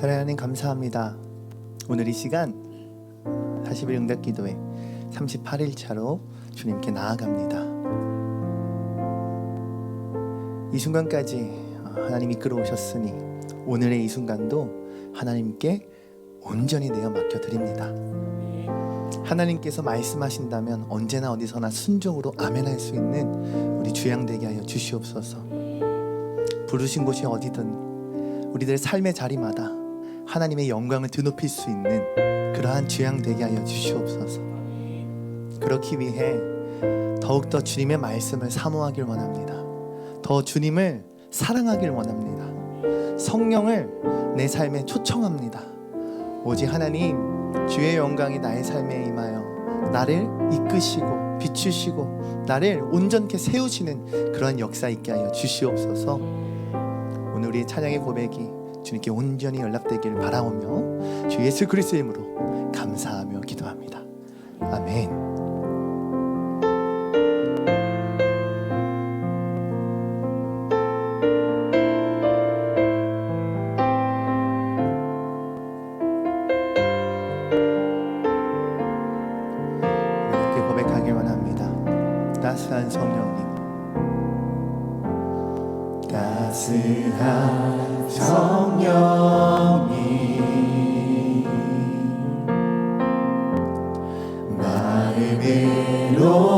하나님 감사합니다. 오늘 이 시간 40일 응답 기도회 38일 차로 주님께 나아갑니다. 이 순간까지 하나님이 끌어오셨으니 오늘의 이 순간도 하나님께 온전히 내어 맡겨 드립니다. 하나님께서 말씀하신다면 언제나 어디서나 순종으로 아멘할 수 있는 우리 주양 되게 하여 주시옵소서. 부르신 곳이 어디든 우리들의 삶의 자리마다 하나님의 영광을 드높일 수 있는 그러한 주양 되게 하여 주시옵소서. 그렇기 위해 더욱더 주님의 말씀을 사모하길 원합니다. 더 주님을 사랑하길 원합니다. 성령을 내 삶에 초청합니다. 오직 하나님 주의 영광이 나의 삶에 임하여 나를 이끄시고 비추시고 나를 온전케 세우시는 그러한 역사 있게 하여 주시옵소서. 오늘 우리의 찬양의 고백이 주님께 온전히 연락되기를 바라오며 주 예수 그리스도의 이름으로 감사하며 기도합니다. 아멘. 마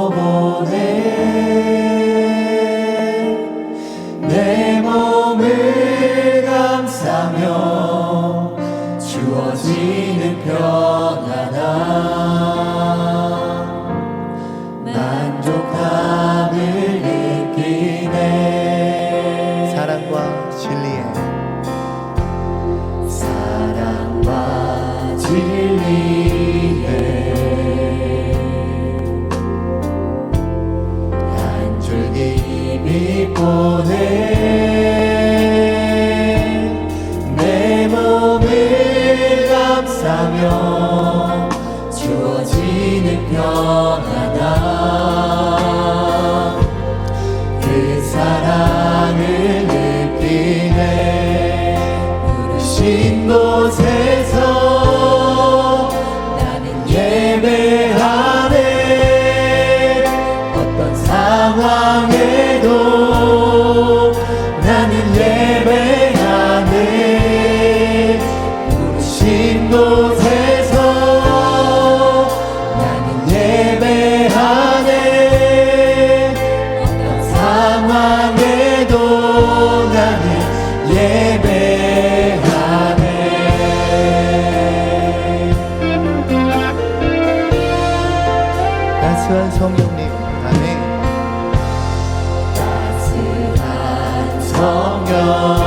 성령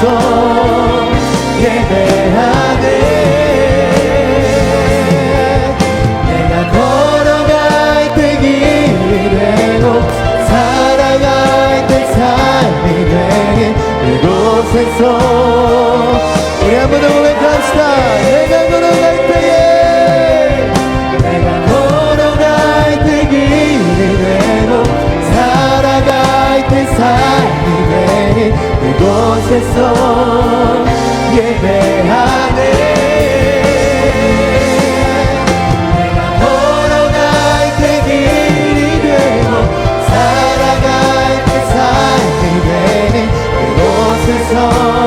sos, 앞에서 예배하네. 내가 걸어갈 때 길이 되고 살아갈 때 삶이 되는 그곳에서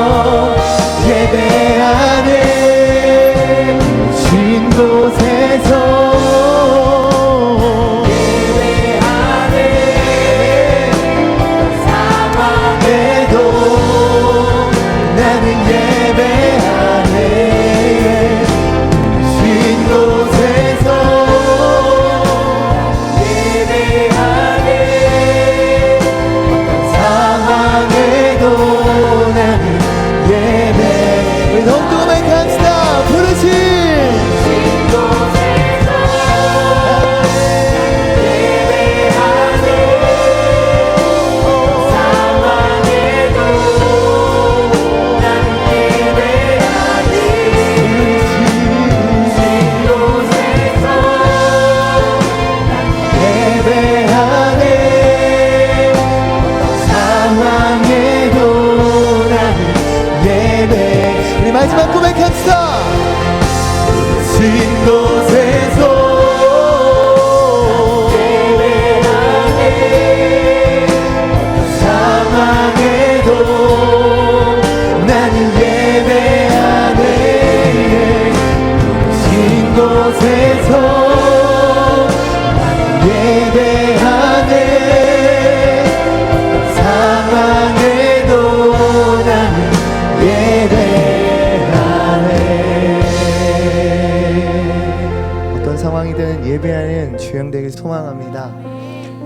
상황이 되는 예배하는 주양되길 소망합니다.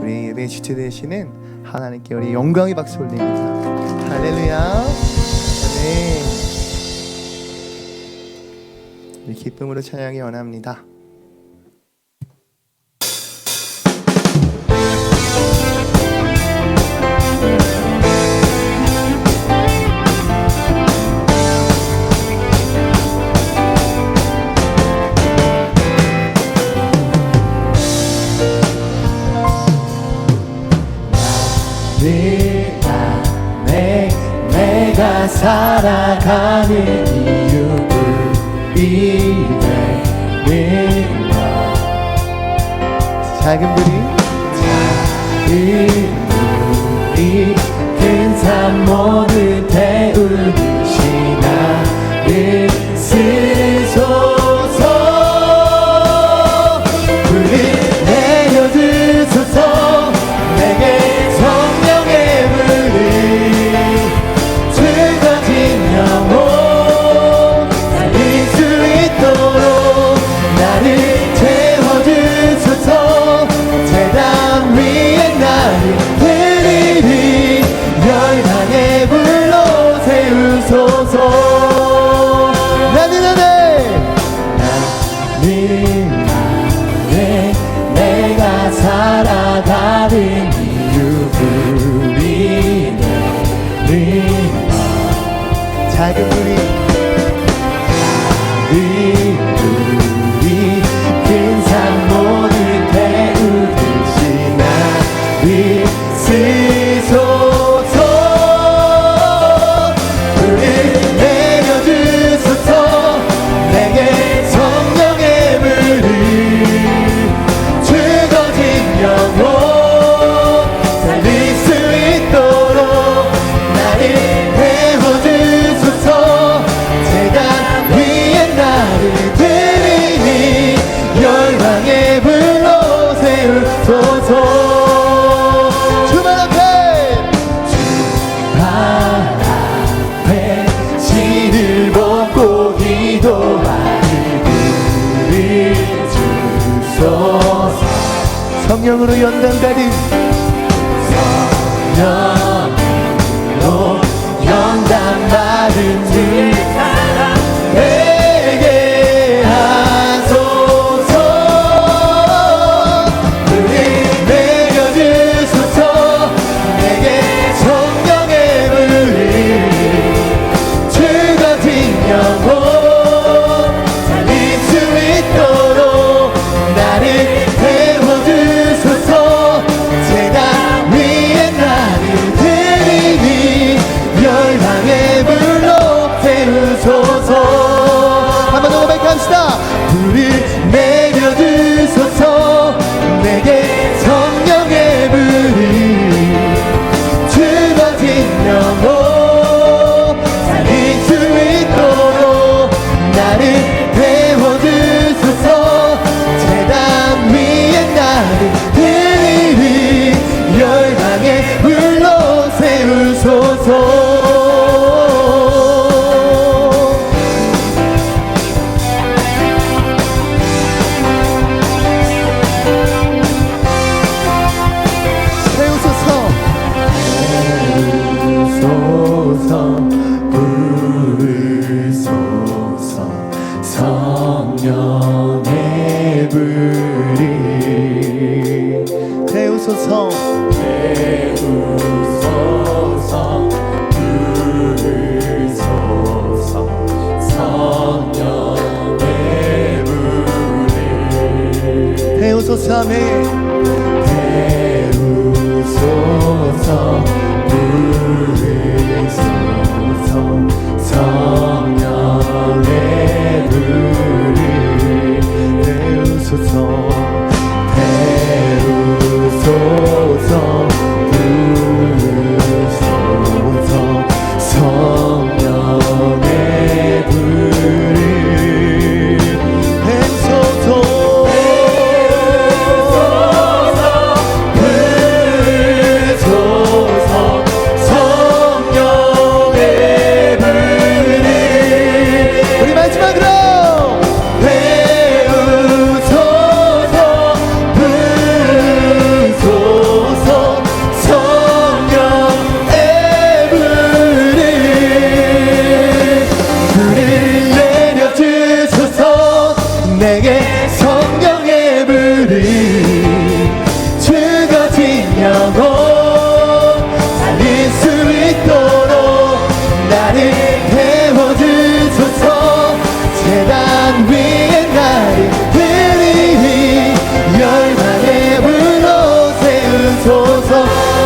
우리 예배 주체 되시는 하나님께 우리 영광의 박수 올립니다. 할렐루야. 네. 기쁨으로 찬양이 원합니다. 살아가는 이유를 이내는 작은 불이 작은 불이 큰산 모두 태우듯이 나를 스스로 hanggang 깨우소서 깨우소서 부르소서 성령의 불을 태우소서 하네 태우소서 부르소서 성령의 불이. 태우소서. Peru. goes on through.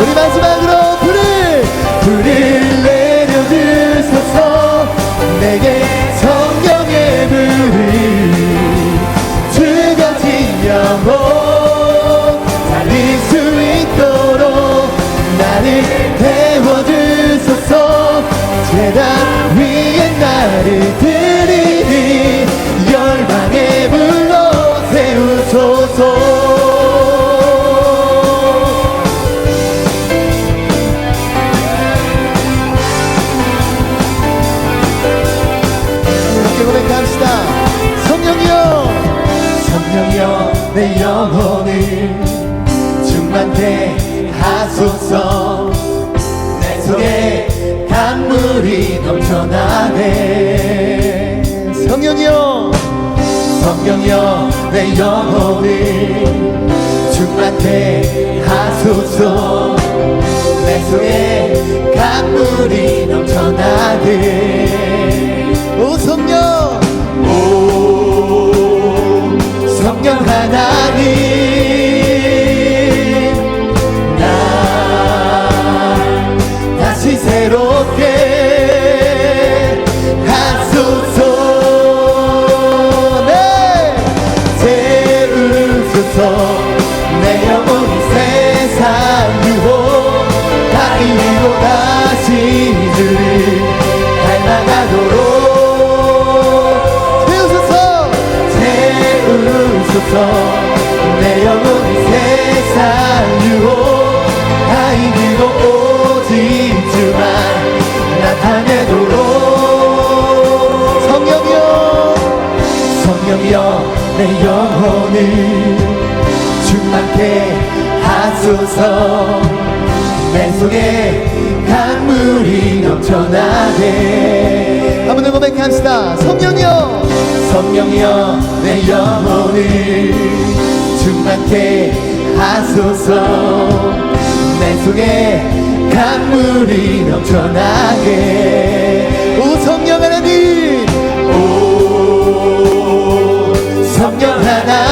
우리 마지막으로 불을 불을 내려주소서. 내게 성령의 불을 죽어진 영혼 살릴 수 있도록 나를 태워주소서. 재단 위에 나를 들 성령이여 내 영혼을 충만케 하소서. 내 속에 강물이 넘쳐나네. 성령이여 성령이여 내 영혼을 충만케 하소서. 내 속에 강물이 넘쳐나네 하나님 나 다시 새롭게 하소서 네. 세우소서 내 영혼이 세상 유혹 다 이기고 다시 하소서. 내 속에 강물이 넘쳐나게 한번 더 고백합시다. 성령이여. 성령이여 내 영혼을 충만케 하소서. 내 속에 강물이 넘쳐나게. 오 성령 하나님. 오 성령 하나님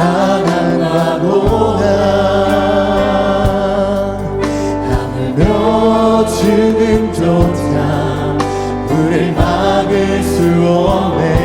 가난과 고난 하물며 주는 조차 물을 막을 수 없네.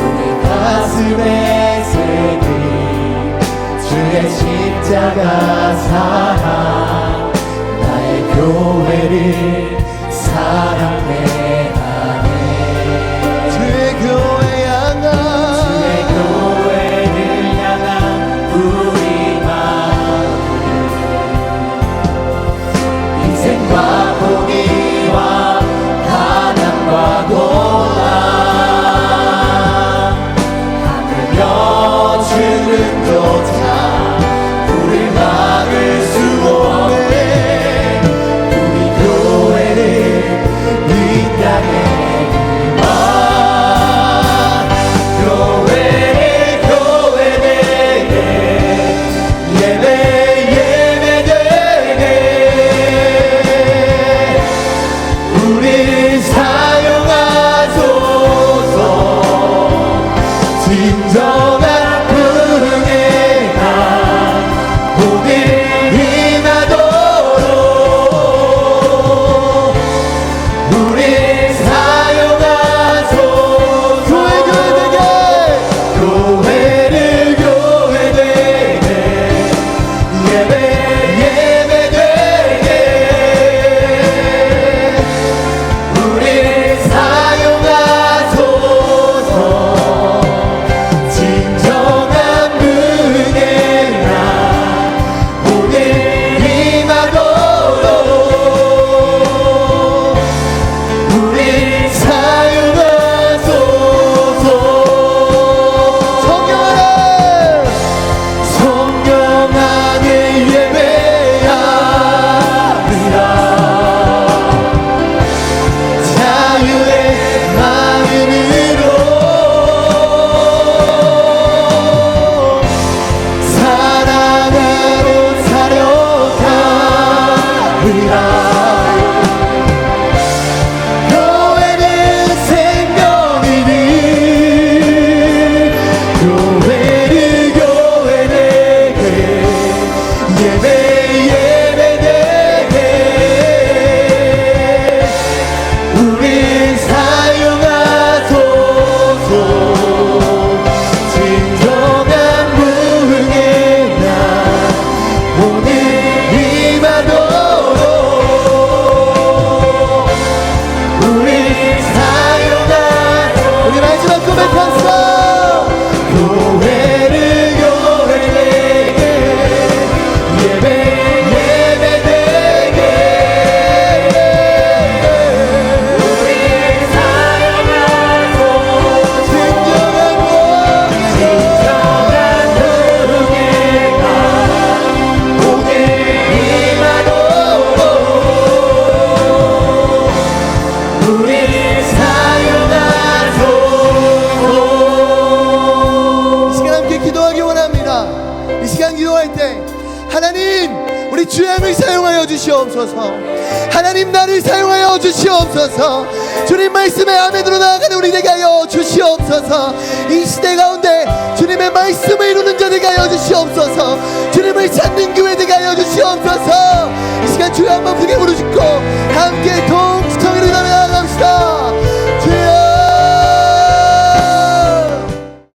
오늘 가슴의 새들, 주의 십자가 사랑 나의 교회를 사랑해. 주 한번 크게 부르시고 함께 더